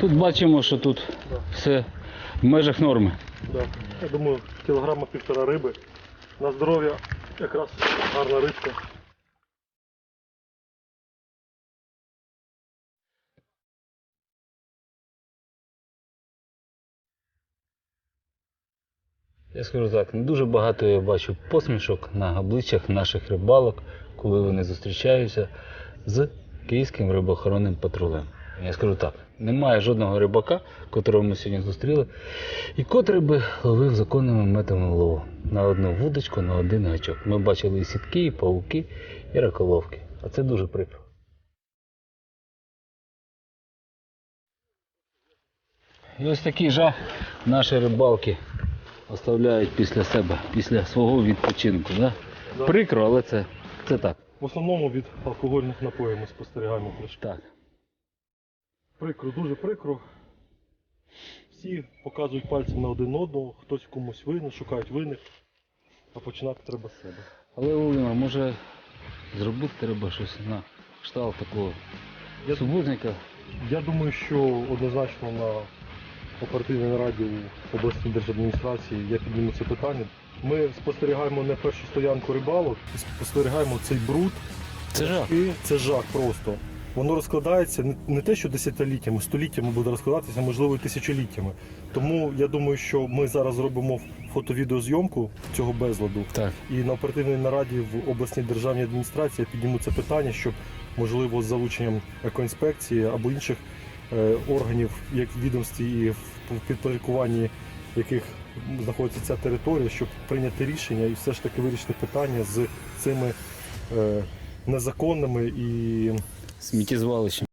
Тут бачимо, що тут все в межах норми. Да. Я думаю, кілограма півтора риби. На здоров'я якраз гарна рибка. Я скажу так, не дуже багато я бачу посмішок на обличчях наших рибалок, коли вони зустрічаються з київським рибоохоронним патрулем. Я скажу так, немає жодного рибака, котрого ми сьогодні зустріли, і котрий би ловив законними методами лову на одну вудочку, на один гачок. Ми бачили і сітки, і пауки, і раколовки. А це дуже прикро. І ось такий жах наші рибалки оставляють після себе, після свого відпочинку. Да? Да. Прикро, але це, це так. В основному від алкогольних напоїв ми спостерігаємо так. Прикро, дуже прикро. Всі показують пальцем на один одного, хтось комусь винен, шукають винних, а починати треба з себе. Але Володимир, може зробити треба щось на кшталт такого Я- супутника. Я думаю, що однозначно на оперативній нараді у обласній держадміністрації я підніму це питання. Ми спостерігаємо не першу стоянку рибалок, спостерігаємо цей бруд, Це жах. і це жах просто. Воно розкладається не- не те, що десятиліттями, століттями буде розкладатися, можливо, і тисячоліттями. Тому я думаю, що ми зараз зробимо фото-відеозйомку цього безладу. Так. І на оперативній нараді в обласній державній адміністрації я підніму це питання, щоб можливо з залученням екоінспекції або інших е, органів, як відомстві і в в підпорядкуванні яких знаходиться ця територія, щоб прийняти рішення і все ж таки вирішити питання з цими е, незаконними і Сміттєзвалище.